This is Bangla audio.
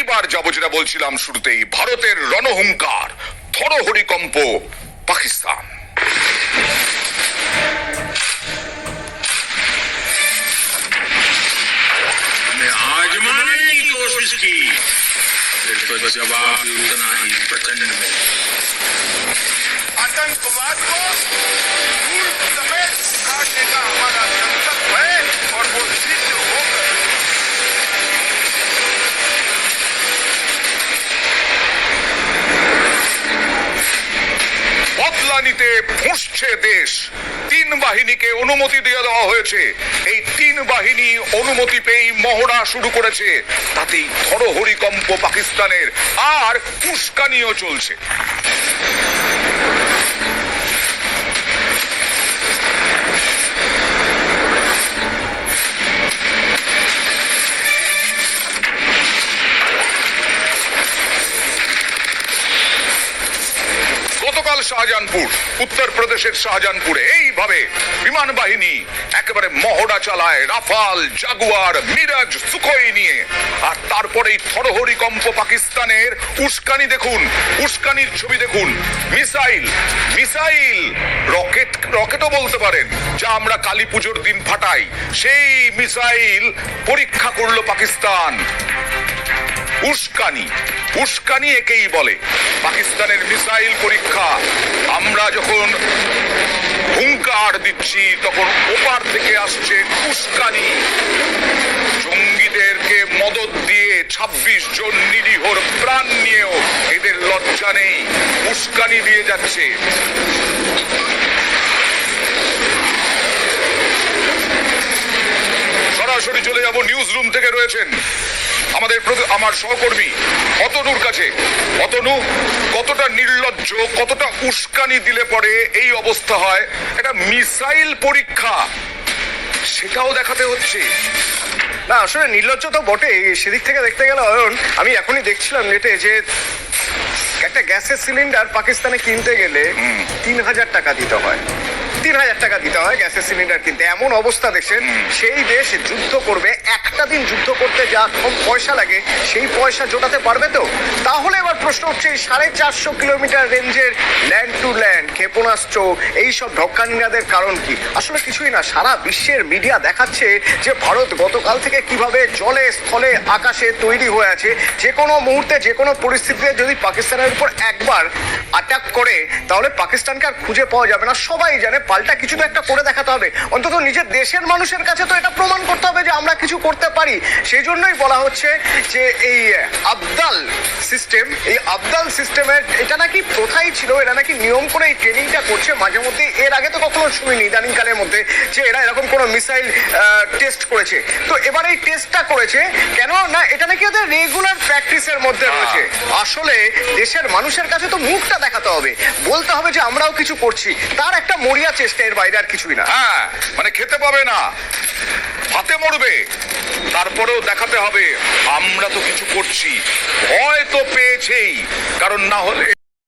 এইবার যাবো যেটা বলছিলাম শুরুতেই ভারতের রণহুঙ্কার থরহরিকম্প পাকিস্তান हमने आजमाने की कोशिश की फिर तो जवाब भी उतना ही प्रचंड मिला आतंकवाद को বদলা ফুসছে দেশ। তিন বাহিনীকে অনুমতি দিয়ে দেওয়া হয়েছে। এই তিন বাহিনী অনুমতি পেয়েই মহড়া শুরু করেছে। তাতেই থরহরিকম্প পাকিস্তানের। আর উস্কানিও চলছে। গতকাল শাহজাহানপুর, উত্তরপ্রদেশের শাহজাহানপুরে এইভাবে বিমান বাহিনী একেবারে মহড়া চালায় রাফাল, জাগুয়ার, মিরাজ, সুখোই নিয়ে। আর তারপরেই থরহরি কম্প পাকিস্তানের। উস্কানি দেখুন, উস্কানির ছবি দেখুন। Missile missile! রকেট, রকেটও বলতে পারেন, যা আমরা কালী পুজোর দিন ফাটাই। সেই মিসাইল পরীক্ষা করল পাকিস্তান। উস্কানি উস্কানি একেই বলে। পাকিস্তানের মিসাইল পরীক্ষা, আমরা যখন হুঙ্কার দিচ্ছি, তখন ওপার থেকে আসছে উস্কানি। জঙ্গিদেরকে মদত দিয়ে ২৬ জন নিরীহর প্রাণ নিয়েও এদের লজ্জা নেই, উস্কানি দিয়ে যাচ্ছে। সরাসরি চলে যাব নিউজ রুম থেকে রয়েছেন আমাদের আমার সহকর্মী অতনুর কাছে। অতনু কতটা নির্লজ্জ কতটা উস্কানি দিলে পরে এই অবস্থা হয়? এটা মিসাইল পরীক্ষা। সেটাও দেখাতে হচ্ছে। না আসলে নির্লজ্জ তো বটে সেদিক থেকে দেখতে গেলে অয়ন আমি এখনই দেখছিলাম নেটে যে একটা গ্যাসের সিলিন্ডার পাকিস্তানে কিনতে গেলে তিন হাজার টাকা দিতে হয়। তিন হাজার টাকা দিতে হয় গ্যাসের সিলিন্ডার কিনতে। এমন অবস্থা দেখছেন সেই দেশ যুদ্ধ করবে একটা দিন যুদ্ধ করতে যা কম পয়সা লাগে সেই পয়সা জোটাতে পারবে তো? তাহলে এবার প্রশ্ন হচ্ছে এই সাড়ে চারশো কিলোমিটার রেঞ্জের ল্যান্ড টু ল্যান্ড ক্ষেপণাস্ত্র এইসব ঢক্কানিনাদের কারণ কি? আসলে কিছুই না সারা বিশ্বের মিডিয়া দেখাচ্ছে যে ভারত গতকাল থেকে কীভাবে জলে স্থলে আকাশে তৈরি হয়ে আছে। যে কোনো মুহূর্তে যে কোনো পরিস্থিতিতে যদি পাকিস্তানের উপর একবার অ্যাটাক করে তাহলে পাকিস্তানকে আর খুঁজে পাওয়া যাবে না। সবাই জানে পাল্টা কিছু তো একটা করে দেখাতে হবে। অন্তত নিজের দেশের মানুষের কাছে তো এটা প্রমাণ করতে হবে যে আমরা কিছু করতে পারি। সেই জন্যই বলা হচ্ছে যে এই আবদাল সিস্টেম এই আবদাল সিস্টেমের এটা নাকি প্রথাই ছিল এরা নাকি নিয়ম করে এই ট্রেনিংটা করছে। মাঝে মধ্যে এর আগে তো কখনো শুনিনি ইদানিংকালের মধ্যে যে এরা এরকম কোনো মিসাইল টেস্ট করেছে। তো এবার এই টেস্টটা করেছে কেন না এটা নাকি ওদের রেগুলার প্র্যাকটিসের মধ্যে রয়েছে। আসলে দেশের মানুষের কাছে তো মুখটা দেখাতে হবে। বলতে হবে যে আমরাও কিছু করছি। তার একটা মরিয়া চেষ্টা বাইরে আর কিছুই না। হ্যাঁ মানে খেতে পাবে না। হাতে মরবে। তারপরেও দেখাতে হবে, আমরা তো কিছু করছি। ভয় তো পেয়েছেই। কারণ না হলে